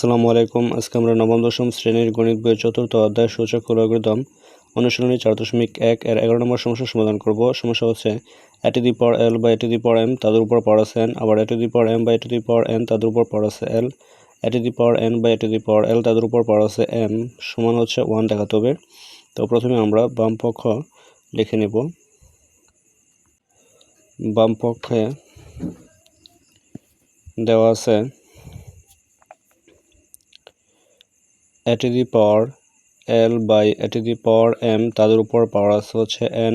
আসসালামু আলাইকুম। আজকে আমরা নবম, দশম শ্রেণির গণিত বইয়ের চতুর্থ অধ্যায় সূচক লগারিদম অনুশীলনী চার দশমিক এক এর এগারো নম্বর সমস্যার সমাধান করব। সমস্যা হচ্ছে এটি দি পর এল বা এটি দি পর এম তাদের উপর পর আছে এন আবার এটি দি পর এম বা এটি দি পর এন তাদের উপর পর আছে এল এটি দি পর এন বা এটি দি পর এল তাদের উপর পর আছে এম সমান হচ্ছে ওয়ান দেখাতে হবে। তো প্রথমে আমরা বাম পক্ষ লিখে নেব। বাম পক্ষে দেওয়া আছে এ the power L by A the power M তাদের উপর পাওয়ার আছে হচ্ছে N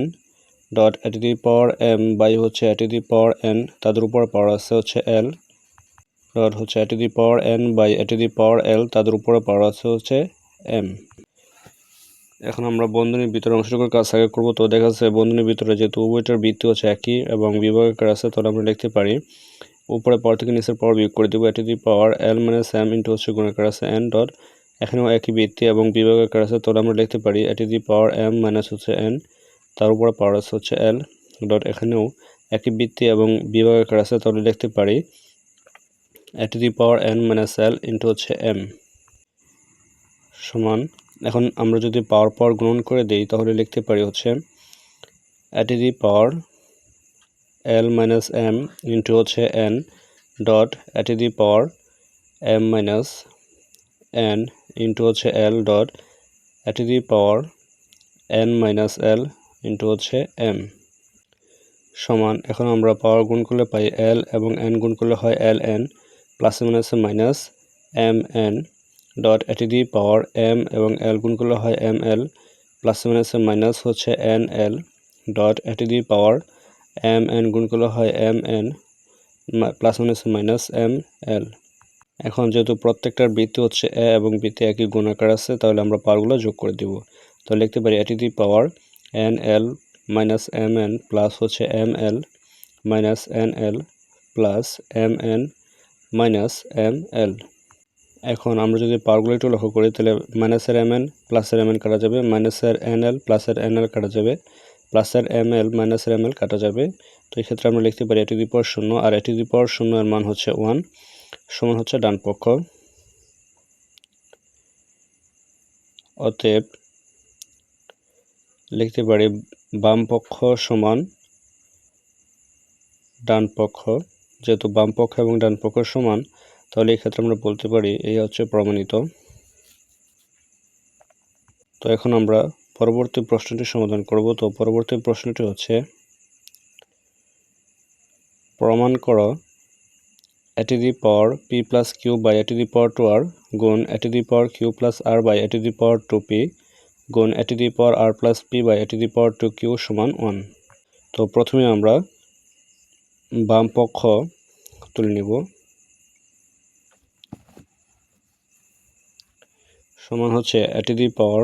dot A to the power M by হচ্ছে A to the power N তাদের উপর পাওয়ার আছে হচ্ছে এল ডট হচ্ছে A to the power N by A the power L তাদের উপরে পাওয়ার আছে হচ্ছে এম এখন আমরা বন্ধনীর ভিতরে অংশটুকুর কাজ আগে করব, তো দেখা যাচ্ছে বন্ধনীর ভিতরে যেহেতু উভয়টার বৃত্তি হচ্ছে একই এবং বিভাগের আছে, তাহলে আমরা লিখতে পারি, উপরে পাওয়ার থেকে নিচের পাওয়ার বিয়োগ করে দেবো A to the power L minus M into হচ্ছে গুণাকার আছে এন ডট এখানেও একই বৃত্তি এবং বিভাগের কার আছে। তাহলে আমরা লিখতে পারি, A to the power M minus হচ্ছে এন তার উপরে পাওয়ার আছে হচ্ছে এল ডট এখানেও একই বৃত্তি এবং বিভাগের কার আছে। তাহলে লিখতে পারি, A to the power N minus L into হচ্ছে এম সমান। এখন আমরা যদি পাওয়ার পাওয়ার গ্রহণ করে দিই, তাহলে লিখতে পারি হচ্ছে, A to the power L minus M into হচ্ছে N dot A to the power M minus N into হচ্ছে L dot A to the power N minus L into হচ্ছে এম সমান, এখন আমরা পাওয়ার গুণ করলে পাই এল এবং এন গুণ করলে হয় এল এন প্লাসে মাইনাসে মাইনাস এম এন ডট এটি দি পাওয়ার এম এবং এল গুণ করলে হয় এম এল প্লাসে মাইনাসে মাইনাস হচ্ছে এন এল ডট এটি দি পাওয়ার এম এন গুণ করলে হয় এম এন প্লাস মাইনাসে মাইনাস এম এল এখন যেহেতু প্রত্যেকটার বৃত্তি হচ্ছে এ এবং বৃত্তি একই গুণাকার আছে, তাহলে আমরা পাওয়ারগুলো যোগ করে দিব। তো লিখতে পারি A to the power N L minus M N plus হচ্ছে M L minus N L plus M N minus M L. এখন আমরা যদি পাওয়ারগুলো একটু লক্ষ্য করি, তাহলে মাইনাসের এম এন প্লাসের এম এন কাটা যাবে, মাইনাসের এন এল প্লাসের এন এল কাটা যাবে, প্লাসের এম এল মাইনাসের এম এল কাটা যাবে। তো এই ক্ষেত্রে আমরা লিখতে পারি এটি দি পাওয়ার শূন্য, আর এটি দি পাওয়ার শূন্য এর মান হচ্ছে ওয়ান। সমান হচ্ছে ডান পক্ষ। অতএব লিখতে পারি বাম পক্ষ সমান ডান পক্ষ। যেহেতু বাম পক্ষ এবং ডান পক্ষ সমান, তাহলে এই ক্ষেত্রে আমরা বলতে পারি এই হচ্ছে প্রমাণিত। তো এখন আমরা পরবর্তী প্রশ্নটি সমাধান করব। তো পরবর্তী প্রশ্নটি হচ্ছে, প্রমাণ করো a to the power p plus q by a to the power 2r গুণ a to the power q plus r by a to the power 2p গুণ a to the power r plus p by a to the power 2q সমান 1 তো প্রথমে আমরা বাম পক্ষ তুলে নিব সমান হচ্ছে a to the power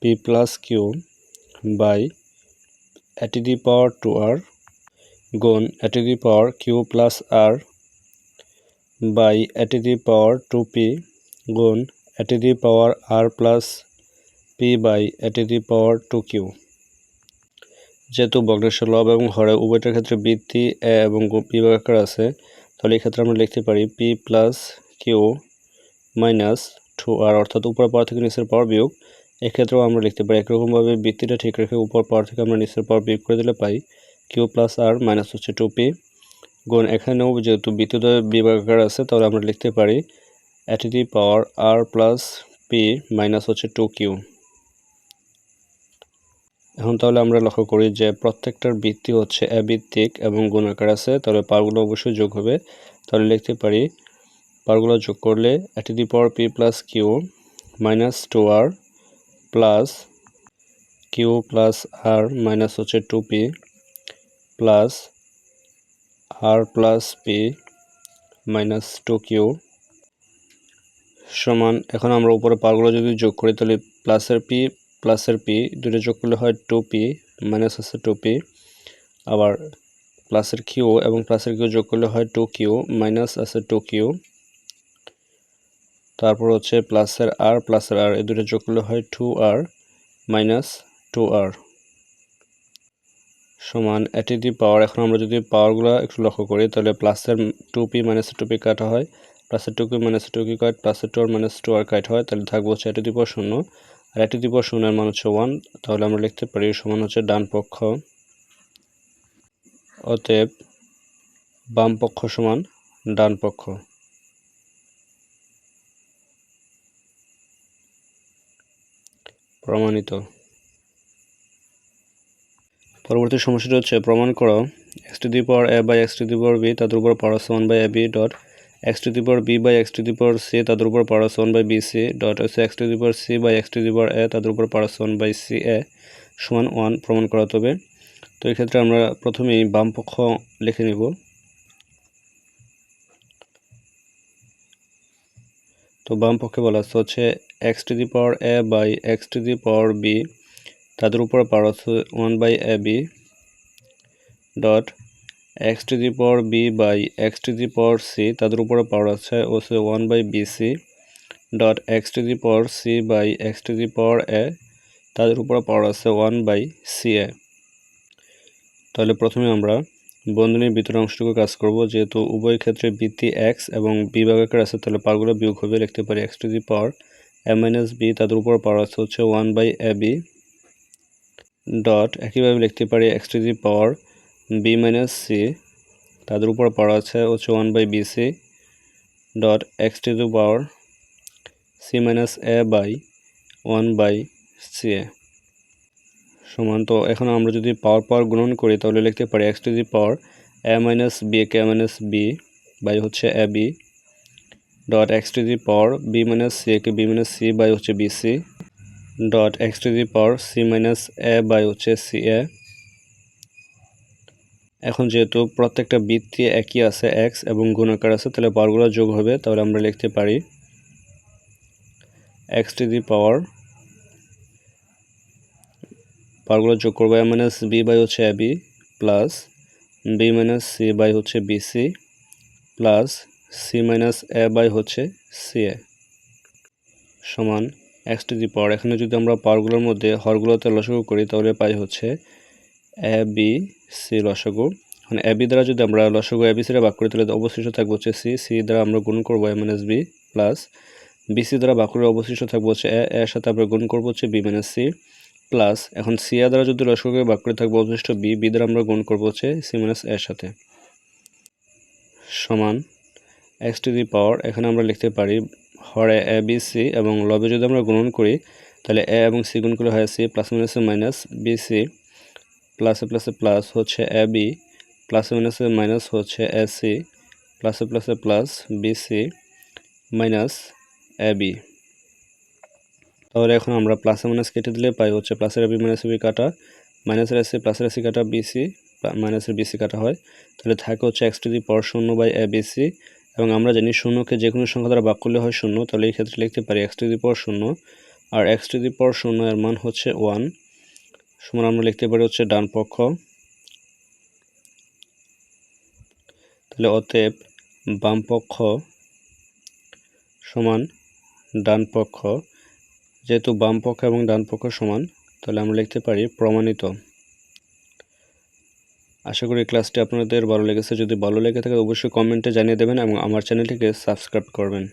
p plus q by a to the power 2r গুণ a to the power q plus r by A to the power two P গুণ A to the power R plus P by A to the power two Q. যেহেতু ভগ্নাংশের লব এবং হরে উভয়টার ক্ষেত্রে বৃত্তি এ এবং বিভাগাকার আছে, তাহলে এই ক্ষেত্রে আমরা লিখতে পারি P plus Q minus two R, অর্থাৎ উপর পাওয়ার থেকে নিচের পাওয়ার বিয়োগ। এক্ষেত্রেও আমরা লিখতে পারি একরকমভাবে বৃত্তিটা ঠিক রেখে উপর পাওয়ার থেকে আমরা নিচের পাওয়ার বিয়োগ করে দিলে পাই কিউ প্লাস আর মাইনাস হচ্ছে টু পি। গুণ এখানেও যেহেতু বিদ্যুৎ বিভাগাকার আছে, তাহলে আমরা লিখতে পারি A to the power R plus P minus হচ্ছে টু কিউ এখন তাহলে আমরা লক্ষ্য করি যে প্রত্যেকটার বৃত্তি হচ্ছে এ ভিত্তিক এবং গুণাকার আছে, তাহলে পারগুলো অবশ্যই যোগ হবে। তাহলে লিখতে পারি পারগুলো যোগ করলে A to the power P plus Q minus two R plus Q plus R minus হচ্ছে two P plus R plus P minus two Q সমান, এখন আমরা উপরে পারগুলো যদি যোগ করি, তাহলে প্লাসের পি প্লাসের পি দুটো যোগ করলে হয় টু পি মাইনাস আছে টু পি আবার প্লাসের কিউ এবং প্লাসের কিউ যোগ করলে হয় টু কিউ মাইনাস আছে টু কিউ তারপর হচ্ছে প্লাসের আর প্লাসের আর এই দুটো যোগ করলে হয় two R minus two R সমান এটি দি পাওয়ার এখন আমরা যদি পাওয়ারগুলো একটু লক্ষ্য করি, তাহলে প্লাসের টু পি মাইনাসের টু পি কাটা হয়। প্লাসের টুকু মাইনাসের টুকু কাট প্লাসের two R minus two R কাট হয়, তাহলে থাকব হচ্ছে এটি দিবর শূন্য। আর এটি দিবর শূন্যের মান হচ্ছে ওয়ান তাহলে আমরা লিখতে পারি সমান হচ্ছে ডান পক্ষ। অতএব বাম পক্ষ সমান ডান পক্ষ। প্রমাণিত। পরবর্তী সমস্যাটি হচ্ছে প্রমাণ করো X to the power A by X to the power B তাদের উপর power one by A B dot X to the power B by X to the power C তাদের উপর power one by B C dot হচ্ছে X to the power C by X to the power A তাদের উপর power one by C A সমান one প্রমাণ করাতে হবে। তো এক্ষেত্রে আমরা প্রথমেই বাম পক্ষ লিখে নিব। তো বাম পক্ষে বলা হচ্ছে X to the power A by X to the power B তাদের উপর পাওয়ার হচ্ছে one by A B dot X to the power B by X to the power C তাদের উপরে পাওয়ার আছে হচ্ছে one by B C dot X to the power C by X to the power A তাদের উপরে power আছে one by C এ তাহলে প্রথমে আমরা বন্ধনীর ভিতরে অংশটুকু কাজ করব, যেহেতু উভয় ক্ষেত্রে বৃত্তি এক্স এবং বি ভাগাকার আছে, তাহলে পারগুলো বিয়োগ হবে, লিখতে পারি X to the power A minus B তাদের উপর পাওয়ার আছে হচ্ছে one by A B dot একইভাবে লিখতে পারি X to the power B minus C তাদের উপর পাওয়ার আছে হচ্ছে one by B C dot X to the power C minus A by one by C A সমান, তো এখন আমরা যদি পাওয়ার পাওয়ার গুণন করি, তাহলে লিখতে পারি X to the power A minus B K minus B by হচ্ছে A B dot X to the power B minus C K B minus C by হচ্ছে B C dot X to the power C minus A by হচ্ছে C A এখন যেহেতু প্রত্যেকটা বৃত্তি একই আছে x এবং গুণাকার আছে, তাহলে পাওয়ারগুলো যোগ হবে, তাহলে আমরা লিখতে পারি এক্স টু দি পাওয়ার পাওয়ারগুলো যোগ করব এ মাইনাস বি বাই হচ্ছে A B plus B minus C by হচ্ছে B C plus C minus A by হচ্ছে সি এ সমান। এক্স টু দি পাওয়ার এখানে যদি আমরা পাওয়ারগুলোর মধ্যে হরগুলোতে লসগু করি, তাহলে পাই হচ্ছে এ বি সি লসগু। মানে এ বি দ্বারা যদি আমরা লসগু বি সিটা ভাগ করি, তাহলে অবশিষ্ট থাকবে হচ্ছে সি সি দ্বারা আমরা গুণ করব A minus B plus B C দ্বারা ভাগ করে অবশিষ্ট থাকবে হচ্ছে এ এর সাথে আমরা গুণ করব হচ্ছে বি মাইনাস সি প্লাস এখন সি এ দ্বারা যদি লসগুকে ভাগ করে থাকব অবশিষ্ট বি বি দ্বারা আমরা গুণ করব হচ্ছে সি মাইনাস এর সাথে। সমান এক্স টু দি পাওয়ার এখানে আমরা লিখতে পারি হরে এ, বি, সি এবং লবে যদি আমরা গুণন করি, তাহলে এ এবং সি গুণ করে হয় সি প্লাস মাইনাসে মাইনাস বি, সি প্লাসে প্লাসে প্লাস হচ্ছে এ, বি প্লাসে মাইনাসে মাইনাস হচ্ছে এ, সি প্লাসে প্লাসে plus B, C minus A, B. তাহলে এখন আমরা প্লাসে মাইনাস কেটে দিলে পাই হচ্ছে প্লাসের বি মাইনাস বি কাটা মাইনাসের এসি প্লাসের এসি কাটা বিসি মাইনাসের বিসি কাটা হয়। তাহলে থাকে হচ্ছে এক্স টু দি পাওয়ার শূন্য বাই এ বিসি এবং আমরা জানি শূন্যকে যে কোনো সংখ্যা দ্বারা ভাগ করলে হয় শূন্য, তাহলে এই ক্ষেত্রে লিখতে পারি এক্স টু দি পাওয়ার শূন্য। আর এক্স টু দি পাওয়ার শূন্য এর মান হচ্ছে ওয়ান সমান আমরা লিখতে পারি হচ্ছে ডান পক্ষ। তাহলে অতএব বাম পক্ষ সমান ডান পক্ষ। যেহেতু বাম পক্ষ এবং ডান পক্ষ সমান, তাহলে আমরা লিখতে পারি প্রমাণিত। আশা করি ক্লাসটি আপনাদের ভালো লেগেছে। যদি ভালো লেগে থাকে অবশ্যই কমেন্টে জানিয়ে দেবেন এবং আমার চ্যানেলটিকে সাবস্ক্রাইব করবেন।